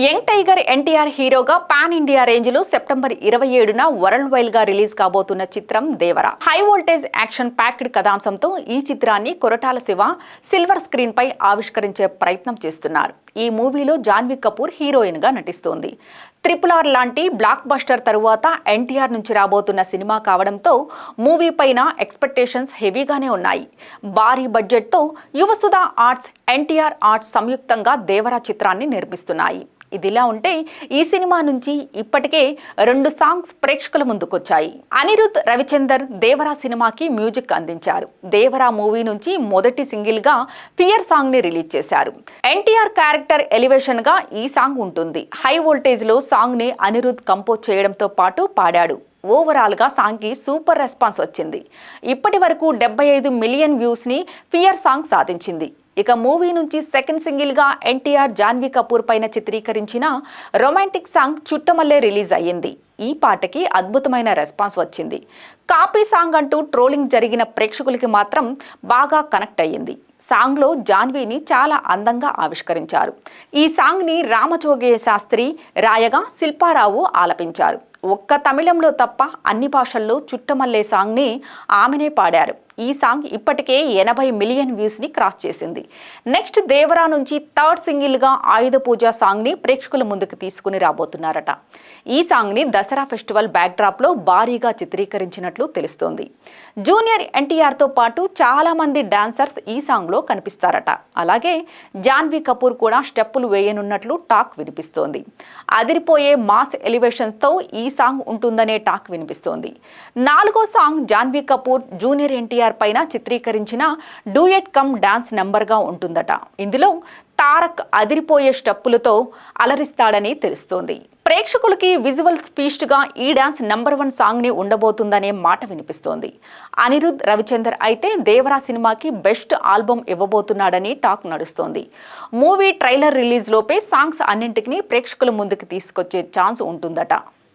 Young tiger NTR హీరోగా pan India రేంజ్లో September ఇరవై ఏడున వరల్డ్ వైల్డ్గా రిలీజ్ కాబోతున్న చిత్రం Devara. High voltage action packed కథాంశంతో ఈ చిత్రాన్ని కొరటాల శివ సిల్వర్ స్క్రీన్ పై ఆవిష్కరించే ప్రయత్నం చేస్తున్నారు. ఈ మూవీలో జాన్వీ కపూర్ హీరోయిన్గా నటిస్తోంది. ట్రిపుల్ ఆర్ లాంటి బ్లాక్ బస్టర్ తరువాత ఎన్టీఆర్ నుంచి రాబోతున్న సినిమా కావడంతో మూవీ పైన ఎక్స్పెక్టేషన్స్ హెవీగానే ఉన్నాయి. భారీ బడ్జెట్తో యువసుధ ఆర్ట్స్ ఎన్టీఆర్ ఆర్ట్స్ సంయుక్తంగా దేవరా చిత్రాన్ని నిర్మిస్తున్నాయి. ఇదిలా ఉంటే ఈ సినిమా నుంచి ఇప్పటికే రెండు సాంగ్స్ ప్రేక్షకుల ముందుకొచ్చాయి. అనిరుద్ రవిచందర్ దేవరా సినిమాకి మ్యూజిక్ అందించారు. దేవరా మూవీ నుంచి మొదటి సింగిల్గా ఫియర్ పియర్ రిలీజ్ చేశారు. ఎన్టీఆర్ క్యారెక్టర్ ఎలివేషన్గా ఈ సాంగ్ ఉంటుంది. హై వోల్టేజ్లో సాంగ్ని అనిరుద్ కంపోజ్ చేయడంతో పాటు పాడాడు. ఓవరాల్గా సాంగ్కి సూపర్ రెస్పాన్స్ వచ్చింది. ఇప్పటి వరకు డెబ్బై ఐదు మిలియన్ వ్యూస్ని ఫియర్ సాంగ్ సాధించింది. ఇక మూవీ నుంచి సెకండ్ సింగిల్గా ఎన్టీఆర్ జాన్వీ కపూర్ పైన చిత్రీకరించిన రొమాంటిక్ సాంగ్ చుట్టమల్లే రిలీజ్ అయ్యింది. ఈ పాటకి అద్భుతమైన రెస్పాన్స్ వచ్చింది. కాపీ సాంగ్ అంటూ ట్రోలింగ్ జరిగిన ప్రేక్షకులకి మాత్రం బాగా కనెక్ట్ అయ్యింది. సాంగ్లో జాన్వీని చాలా అందంగా ఆవిష్కరించారు. ఈ సాంగ్ని రామజోగయ్య శాస్త్రి రాయగా శిల్పారావు ఆలపించారు. ఒక్క తమిళంలో తప్ప అన్ని భాషల్లో చుట్టమల్లే సాంగ్ని ఆమెనే పాడారు. ఈ సాంగ్ ఇప్పటికే ఎనభై మిలియన్ వ్యూస్ని క్రాస్ చేసింది. నెక్స్ట్ దేవరా నుంచి థర్డ్ సింగిల్గా ఆయుధ పూజ సాంగ్ని ప్రేక్షకుల ముందుకు తీసుకుని రాబోతున్నారట. ఈ సాంగ్ని దసరా ఫెస్టివల్ బ్యాక్డ్రాప్లో భారీగా చిత్రీకరించినట్లు తెలుస్తోంది. జూనియర్ ఎన్టీఆర్తో పాటు చాలామంది డాన్సర్స్ ఈ సాంగ్లో కనిపిస్తారట. అలాగే జాన్వీ కపూర్ కూడా స్టెప్పులు వేయనున్నట్లు టాక్ వినిపిస్తోంది. అదిరిపోయే మాస్ ఎలివేషన్తో ఈ సాంగ్ ఉంటుందనే టాక్ వినిపిస్తోంది. నాలుగో song Janhvi Kapoor junior NTR పైన చిత్రీకరించిన డూయట్ కమ్ డాన్స్ నెంబర్గా ఉంటుందట. ఇందులో తారక్ అదిరిపోయే స్టెప్పులతో అలరిస్తాడని తెలుస్తోంది. ప్రేక్షకులకి విజువల్ స్పీచ్గా ఈ డాన్స్ నెంబర్ వన్ సాంగ్ని ఉండబోతుందనే మాట వినిపిస్తోంది. అనిరుద్ రవిచందర్ అయితే దేవరా సినిమాకి బెస్ట్ ఆల్బమ్ ఇవ్వబోతున్నాడని టాక్ నడుస్తోంది. మూవీ ట్రైలర్ రిలీజ్ లోపే సాంగ్స్ అన్నింటినీ ప్రేక్షకుల ముందుకు తీసుకొచ్చే ఛాన్స్ ఉంటుందట.